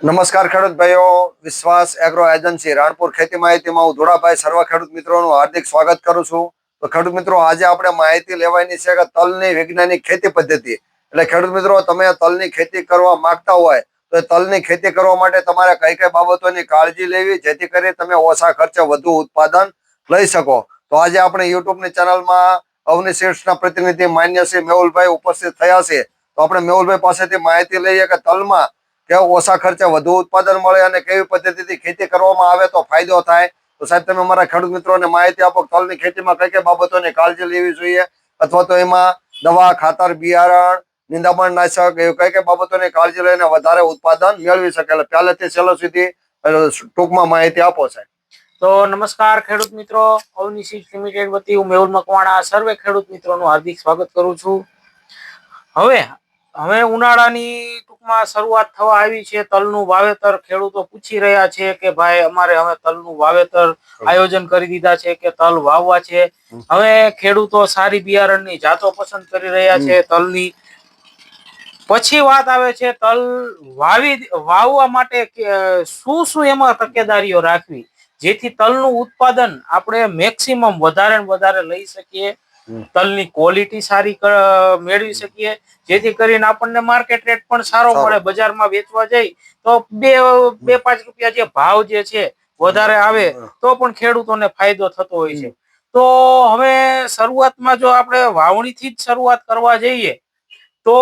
નમસ્કાર ખેડૂત ભાઈઓ, વિશ્વાસ એગ્રો એજન્સી, રાણપુર ખેતી માહિતીમાં હું ધોળાભાઈ, સર્વ ખેડૂત મિત્રોનું હાર્દિક સ્વાગત કરું છું. તો ખેડૂત મિત્રો, આજે આપણે માહિતી લેવાની છે કે તલની વૈજ્ઞાનિક ખેતી પદ્ધતિ. એટલે ખેડૂત મિત્રો, તમે તલની ખેતી કરવા માંગતા હોય, તો તલની ખેતી કરવા માટે તમારે કઈ કઈ બાબતોની કાળજી લેવી, જેથી કરી તમે ઓછા ખર્ચે વધુ ઉત્પાદન લઈ શકો. તો આજે આપણે યુટ્યુબની ચેનલમાં અવની સીડ્સના પ્રતિનિધિ માન્ય શ્રી મેહુલભાઈ ઉપસ્થિત થયા છે. તો આપણે મેહુલભાઈ પાસેથી માહિતી લઈએ કે તલમાં કે ઓછા ખર્ચે વધુ ઉત્પાદન મળે અને કેવી પદ્ધતિથી ખેતી કરવામાં આવે તો ફાયદો થાય. તો સાહેબ, તમે અમારા ખેડૂત મિત્રોને માહિતી આપો તલની ખેતીમાં કઈ કઈ બાબતોની કાળજી લેવી જોઈએ? અથવા તો એમાં દવા, ખાતર, બિયારણ, નિંદામણ નાશક એવી કઈ કઈ બાબતોની કાળજી લઈને વધારે ઉત્પાદન મેળવી શકે? એટલે પહેલેથી છેલ્લો સુધી ટૂંકમાં માહિતી આપો સાહેબ. તો નમસ્કાર ખેડૂત મિત્રો. અવની સીડ્સ લિમિટેડ વતી હું મેહુલ મકવાણા, સર્વે ખેડૂત મિત્રોનું હાર્દિક સ્વાગત કરું છું. હવે હવે ઉનાળાની ટૂંકમાં શરૂઆત થવા આવી છે. તલનું વાવેતર ખેડૂતો પૂછી રહ્યા છે કે ભાઈ અમારે હવે તલનું વાવેતર આયોજન કરી દીધા છે કે તલ વાવવા છે. હવે ખેડૂતો સારી બિયારણની જાતો પસંદ કરી રહ્યા છે. તલની પછી વાત આવે છે તલ વાવી વાવવા માટે શું શું એમાં તકેદારીઓ રાખવી? જેથી તલનું ઉત્પાદન આપણે મેક્સિમમ વધારે ને વધારે લઈ શકીએ. તલની ક્વોલિટી સારી મેળવી શકીએ. જેથી કરીને આપણને માર્કેટ રેટ પણ સારો. મળે. બજારમાં વેચવા જઈ તો બે બે પાંચ રૂપિયા જે ભાવ જે છે વધારે આવે તો પણ ખેડૂતોને ફાયદો થતો હોય છે. તો હવે શરૂઆતમાં જો આપણે વાવણીથી જ શરૂઆત કરવા જઈએ તો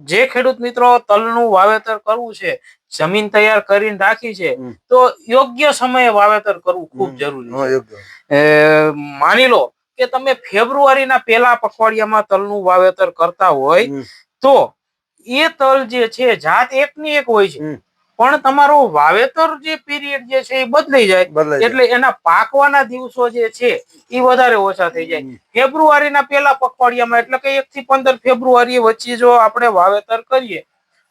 જે ખેડૂત મિત્રો તલનું વાવેતર કરવું છે જમીન તૈયાર કરીને રાખી છે તો યોગ્ય સમયે વાવેતર કરવું ખૂબ જરૂરી છે. માની લો કે તમે ફેબ્રુઆરીના પહેલા પખવાડિયામાં તલનું વાવેતર કરતા હોય તો એ તલ જે છે જાત એકની એક હોય છે. પણ તમારો વાવેતર જે પીરિયડ જે છે એ બદલાઈ જાય. એટલે એના પાકવાના દિવસો જે છે એ વધારે ઓછા થઈ જાય. ફેબ્રુઆરીના પહેલા પખવાડિયામાં એટલે કે એક થી પંદર ફેબ્રુઆરી વચ્ચે જો આપણે વાવેતર કરીએ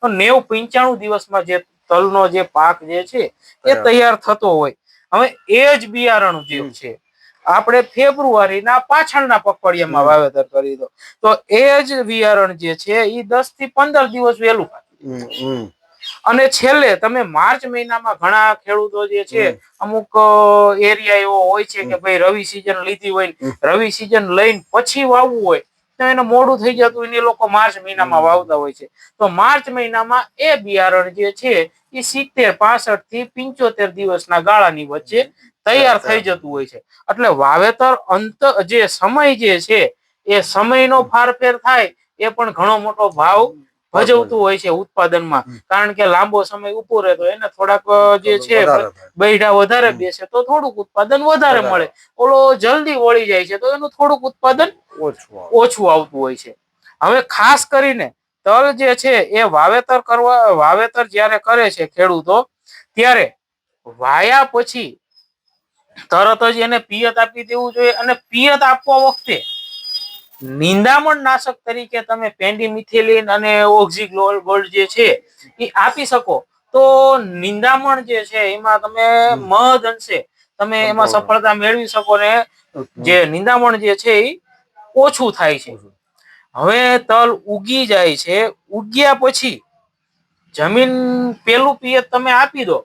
તો નેવ પંચાણું દિવસમાં જે તલનો જે પાક જે છે એ તૈયાર. થતો હોય. હવે એ જ બિયારણ જે છે આપણે ફેબ્રુઆરીના પાછળના પખવાડિયામાં વાવેતર કરી દો. તો એ જ વિયારણ જે છે એ દસથી પંદર દિવસ વહેલું પાકે. અને છેલ્લે તમે માર્ચ મહિનામાં ઘણા ખેડૂતો જે છે અમુક એરિયા એવો હોય છે કે ભાઈ રવિ સિઝન લીધી હોય રવિ સિઝન લઈને પછી વાવવું હોય તો એને મોડું થઈ જતું હોય ને એ લોકો માર્ચ મહિનામાં વાવતા હોય છે. તો માર્ચ મહિનામાં એ બિયારણ જે છે એ સિત્તેર પાસઠથી પિંચોતેર દિવસના ગાળાની વચ્ચે તૈયાર થઈ જતું હોય છે. એટલે વાવેતર અંત જે સમય જે છે એ સમયનો ફારફેર થાય એ પણ ઘણો મોટો ભાવ ભજવતું હોય છે ઉત્પાદનમાં. કારણ કે લાંબો સમય ઊભો રહે તો એને થોડાક જે છે વધારે વધારે બેસે તો થોડુંક ઉત્પાદન વધારે. મળે. ઓલો જલ્દી વળી જાય છે તો એનું થોડુંક ઉત્પાદન ઓછું ઓછું આવતું હોય છે. હવે ખાસ કરીને તલ જે છે એ વાવેતર કરવા વાવેતર જ્યારે કરે છે ખેડૂતો ત્યારે વાયા પછી તરત જ એને પિયત આપી દેવું જોઈએ અને પિયત આપવા વખતે નિંદામણ નાશક તરીકે તમે પેન્ડીમિથિલિન અને ઓક્ઝિક્લોલ ગોલ્ડ જે છે એ આપી શકો. તો નિંદામણ જે છે એમાં તમે મધ મહદ અંશે તમે એમાં સફળતા મેળવી શકો ને જે નિંદામણ જે છે એ ઓછું થાય છે. હવે તલ ઉગી જાય છે. ઉગ્યા પછી જમીન પેલું પિયત તમે આપી દો.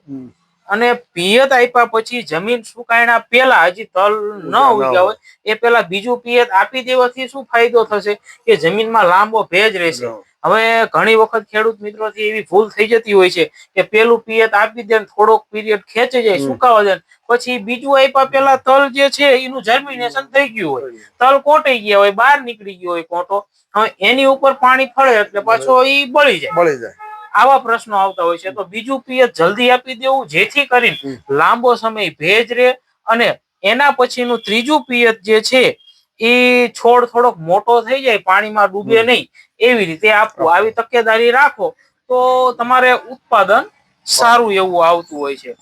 અને પિયત આપ્યા પછી જમીન સુકાયણા પેલા હજી તલ ન ઉગ્યા હોય. એ પેલા બીજું પિયત આપી દેવાથી શું ફાયદો થશે? કે જમીનમાં લાંબો ભેજ રહેશે. હવે ઘણી વખત ખેડૂત મિત્રોથી એવી ભૂલ થઈ જતી હોય છે કે પેલું પિયત આપી દે થોડોક પીરિયડ ખેંચી જાય. સુકાવા દે પછી બીજું આપ્યા પેલા તલ જે છે એનું જર્મિનેશન થઈ ગયું હોય. તલ કોટાઈ ગયા હોય બહાર નીકળી ગયો હોય કોટો. હવે એની ઉપર પાણી ફળે એટલે પાછો એ બળી જાય. બળી જાય. આવા પ્રશ્નો આવતા હોય છે તો બીજું પિયત જલ્દી આપી દેવું જેથી કરીને લાંબો સમય ભેજ રહે અને એના પછીનું ત્રીજું પિયત જે છે એ છોડ થોડોક મોટો થઈ જાય પાણીમાં ડૂબે. નહીં એવી રીતે આપવું આવી તકેદારી રાખો તો તમારે ઉત્પાદન સારું એવું આવતું હોય છે.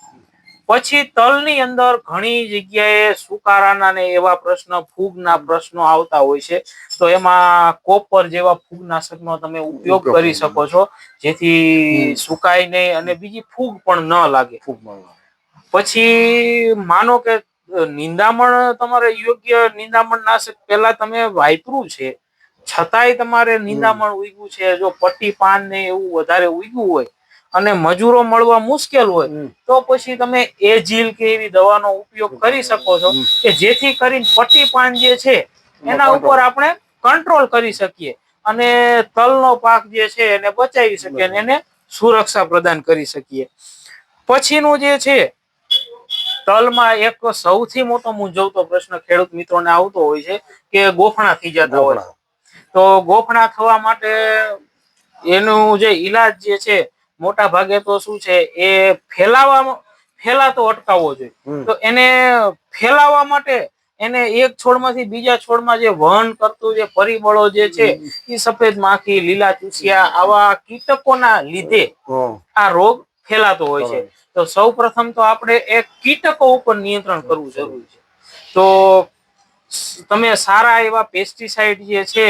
પછી તલની અંદર ઘણી જગ્યાએ સુકારાના ને એવા પ્રશ્ન ફૂગના પ્રશ્નો આવતા હોય છે. તો એમાં કોપર જેવા ફૂગનાશકનો તમે ઉપયોગ કરી શકો છો. જેથી સુકાય નહીં અને બીજી ફૂગ પણ ન લાગે. પછી માનો કે નિંદામણ તમારે યોગ્ય નિંદામણ નાશક પહેલા તમે વાપરું છે. છતાંય તમારે નિંદામણ ઉગ્યું છે. જો પટ્ટી પાન ને એવું વધારે ઉગ્યું હોય અને મજૂરો મળવા મુશ્કેલ હોય તો પછી તમે એજીલ કે એવી દવાનો ઉપયોગ કરી શકો છો કે જેથી કરીને પટ્ટી પાન જે છે એના ઉપર આપણે કંટ્રોલ કરી શકીએ અને તલનો પાક જે છે એને બચાવી શકીએ અને એને સુરક્ષા પ્રદાન કરી શકીએ. પછીનું જે છે તલમાં એક સૌથી મોટો મૂંઝવતો પ્રશ્ન ખેડૂત મિત્રોને આવતો હોય છે કે ગોફણા થઈ જતા હોય તો ગોફણા થવા માટે એનું જે ઈલાજ જે છે મોટા ભાગે તો શું છે એ ફેલાવામાં ફેલાતો અટકાવવો જોઈએ. તો એને ફેલાવવા માટે એને એક છોડમાંથી બીજા છોડમાં જે વહન કરતું જે પરિબળો જે છે એ સફેદ માખી લીલા ચૂસિયા આવા કીટકોના લીધે આ રોગ ફેલાતો હોય છે. તો સૌ પ્રથમ તો આપણે એ કીટકો ઉપર નિયંત્રણ કરવું જરૂરી છે. તો તમે સારા એવા પેસ્ટિસાઇડ જે છે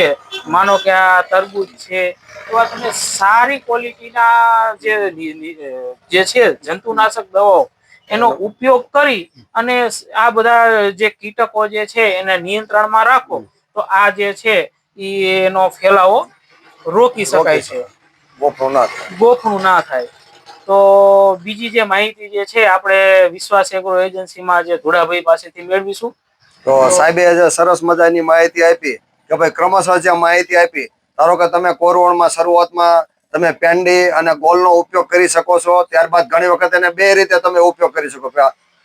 માનો કે આ તરબૂચ છે એવા તમે સારી ક્વોલિટીના જે જે છે જંતુનાશક દવાઓ એનો ઉપયોગ કરી અને આ બધા જે કીટકો જે છે એને નિયંત્રણમાં રાખો તો આ જે છે એનો ફેલાવો રોકી શકાય છે. ગોખણું ના થાય. તો બીજી જે માહિતી જે છે આપણે વિશ્વાસ એગ્રો એજન્સીમાં જે ધોળાભાઈ પાસેથી મેળવીશું. તો સાહેબે સરસ મજાની માહિતી આપી કે ભાઈ ક્રમશઃ જે માહિતી આપી ધારો કે તમે કોરવણમાં શરૂઆતમાં તમે પેન્ડી અને ગોલનો ઉપયોગ કરી શકો છો ત્યારબાદ ઘણી વખત એને બે રીતે તમે ઉપયોગ કરી શકો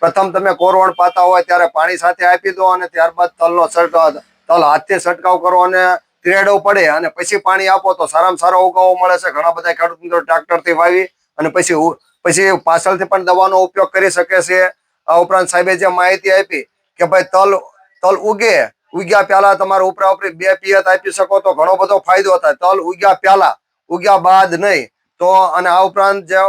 પ્રથમ તમે કોરવણ પાતા હોય ત્યારે પાણી સાથે આપી દો અને ત્યારબાદ તલનો છંટકાવ તલ હાથથી છંટકાવ કરો અને ત્રેડો પડે અને પછી પાણી આપો તો સારામાં સારો ઉગાવો મળે છે. ઘણા બધા ખેડૂત મિત્રો ટ્રેક્ટરથી વાવી અને પછી પછી પાછળથી પણ દવાનો ઉપયોગ કરી શકે છે. આ ઉપરાંત સાહેબે જે માહિતી આપી કે ભાઈ તલ તલ ઉગે, ઉગ્યા પહેલા તમારે ઉપરા ઉપરી બે પિયત આપી શકો તો ઘણો બધો ફાયદો થાય. તલ ઉગ્યા પહેલા ઉગ્યા બાદ નહીં. તો અને આ ઉપરાંત જે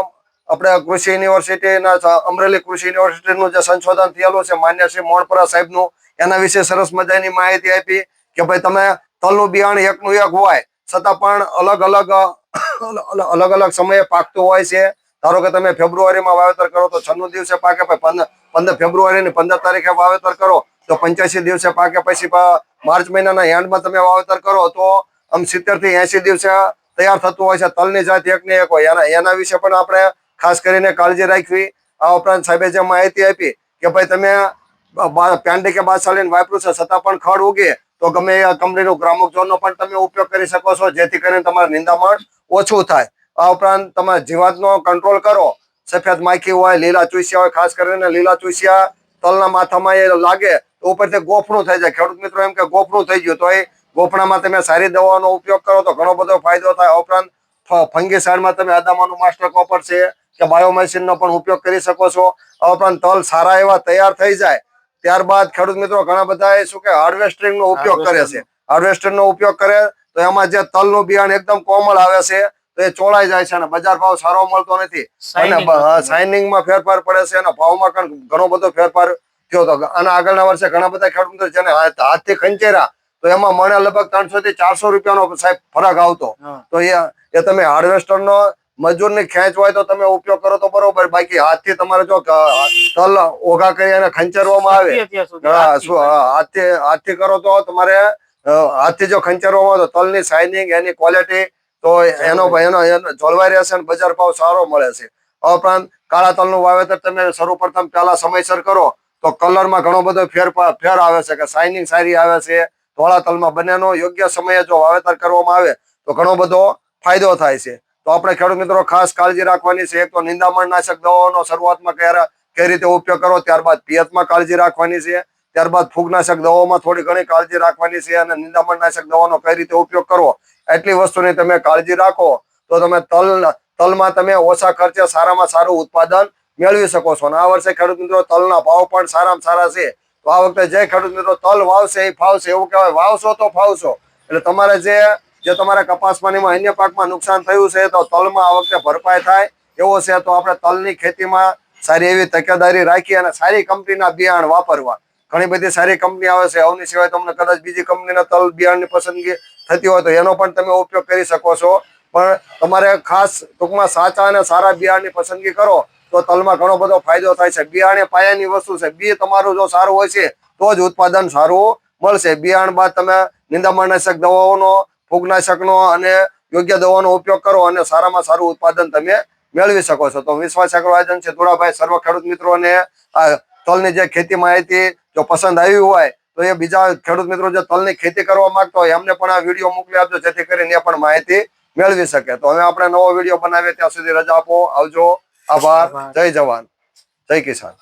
આપણે કૃષિ યુનિવર્સિટીના અમરેલી કૃષિ યુનિવર્સિટીનું જે સંશોધન થયેલું છે, માન્ય શ્રી મોણપરા સાહેબનું, એના વિશે સરસ મજાની માહિતી આપી કે ભાઈ તમે તલનું બિયાણ એકનું એક હોય, છતાં પણ અલગ અલગ અલગ અલગ સમયે પાકતું હોય છે. ધારો કે તમે ફેબ્રુઆરીમાં વાવેતર કરો તો છન્નું દિવસે પાકે પંદર ફેબ્રુઆરી ની પંદર તારીખે વાવેતર કરો, તો પંચ્યાસી દિવસે પાકે પછી માર્ચ મહિનાના એન્ડમાં તમે વાવેતર કરો તો આમ સિત્તેરથી એસી દિવસે તૈયાર થતું હોય છે. તલની જાત એક ને એક હોય. એના એના વિશે પણ આપણે ખાસ કરીને કાળજી રાખવી. આ ઉપરાંત સાહેબે જે માહિતી આપી કે ભાઈ તમે પેન્ડી કે બાદશાલીને વાપરું છે, છતાં પણ ખડ ઉગે, તો ગમે એ કંપનીનું ગ્રામક ઝોનનો પણ તમે ઉપયોગ કરી શકો છો. જેથી કરીને તમારે નિંદામણ ઓછું થાય. આ ઉપરાંત તમે જીવાતનો કંટ્રોલ કરો. સફેદ માખી હોય લીલા ચૂસિયા હોય ખાસ કરીને લીલા ચૂસિયા તલના માથામાં એ લાગે તો ઉપરથી ગોફણું થઈ જાય. ખેડૂત મિત્રો એમ કે ગોફણું થઈ ગયું તો એ ગોફણામાં તમે સારી દવાનો ઉપયોગ કરો તો ઘણો બધો ફાયદો થાય. ઉપરાંત ફંગીસાઇડમાં તમે અદામાનું માસ્ટર કોપર છે કે બાયોમેસિનનો પણ ઉપયોગ કરી શકો છો. આ ઉપરાંત તલ સારા એવા તૈયાર થઈ જાય. ત્યારબાદ ખેડૂત મિત્રો ઘણા બધા શું કે હાર્વેસ્ટિંગ નો ઉપયોગ કરે છે. હાર્વેસ્ટરનો ઉપયોગ કરે તો એમાં જે તલનું બિયાણ એકદમ કોમળ આવે છે. તો એ ચોળાઈ જાય છે અને બજાર ભાવ સારો મળતો નથી. અને Shining માં ફેરફાર પડે છે અને ભાવમાં પણ ઘણો બધો ફેરફાર થયો હતો. અને આગળના વર્ષે ઘણા બધા ખેડૂત મિત્રો જેને હાથ- હાથથી ખંચેરા તો એમાં મને લગભગ ત્રણસો થી ચારસો રૂપિયાનો સાહેબ ફરક આવતો. તો એ એ તમે હાર્વેસ્ટર નો મજૂરની ખેંચ હોય તો તમે ઉપયોગ કરો તો બરોબર. બાકી હાથથી તમારે જો તલ ઓઘા કરી અને ખંચરવામાં આવે. હાથથી હાથથી કરો તો તમારે હાથથી જો ખંચરવામાં આવે તો તલની સાઇનિંગ એની ક્વોલિટી તો એનો એનો એનો જળવાઈ રહેશે અને બજાર ભાવ સારો મળે છે. આ ઉપરાંત કાળા તલનું વાવેતર તમે સર્વપ્રથમ પહેલા સમયસર કરો તો કલરમાં ઘણો બધો ફેરફાર ફેર આવે છે કે શાઇનિંગ સારી આવે છે. ધોળા તલમાં બંનેનો યોગ્ય સમયે જો વાવેતર કરવામાં આવે તો ઘણો બધો ફાયદો થાય છે. તો આપણે ખેડૂત મિત્રો ખાસ કાળજી રાખવાની છે. એક તો નિંદામણ નાશક દવાઓનો શરૂઆતમાં ક્યારે કઈ રીતે ઉપયોગ કરો ત્યારબાદ પિયતમાં કાળજી રાખવાની છે. ત્યારબાદ ફૂગનાશક દવાઓમાં થોડી ઘણી કાળજી રાખવાની છે અને નિંદામણ નાશક દવાનો કઈ રીતે ઉપયોગ કરવો? એટલી વસ્તુની તમે કાળજી રાખો તો તમે તલ, તલમાં તમે ઓછા ખર્ચે સારામાં સારું ઉત્પાદન મેળવી શકો છો. અને આ વર્ષે ખેડૂત મિત્રો, તલના ભાવ પણ સારામાં સારા છે. તો આ વખતે જે ખેડૂત મિત્રો તલ વાવશે એ ફાવશે, એવું કહેવાય, વાવશો તો ફાવશો. એટલે તમારે જે જે તમારા ને અન્ય પાકમાં નુકસાન થયું છે, તો તલમાં આ વખતે ભરપાઈ થાય. એવો છે તો આપણે તલની ખેતીમાં સારી એવી તકેદારી રાખી અને સારી કંપનીના બિયારણ વાપરવા. ઘણી બધી સારી કંપની આવે છે અવની સિવાય તમને કદાચ બીજી કંપનીના તલ બિયારણની પસંદગી થતી હોય તો એનો પણ તમે ઉપયોગ કરી શકો છો. પણ તમારે ખાસ ટૂંકમાં સાચા અને સારા બિયારણની પસંદગી કરો, તો તલમાં ઘણો બધો ફાયદો થાય છે. બિયારણ પાયાની વસ્તુ છે, બી તમારું જો સારું હોય છે, તો જ ઉત્પાદન સારું મળશે. બિયારણ બાદ તમે નિંદામણનાશક દવાઓનો, ફૂગનાશકનો અને યોગ્ય દવાનો ઉપયોગ કરો અને સારામાં સારું ઉત્પાદન તમે મેળવી શકો છો. તો વિશ્વાસ એગ્રો એજન્સી ધોળાભાઈ સર્વ ખેડૂત મિત્રોને તલની જે ખેતી માહિતી જો પસંદ આવી હોય તો એ બીજા ખેડૂત મિત્રો જે તલની ખેતી કરવા માંગતા હોય એમને પણ આ વીડિયો મોકલી આપજો જેથી કરીને એ પણ માહિતી મેળવી શકે. તો હવે આપણે નવો વીડિયો બનાવીએ ત્યાં સુધી રજા આપો આવજો. આભાર. આભાર. જય જવાન. જય કિસાન.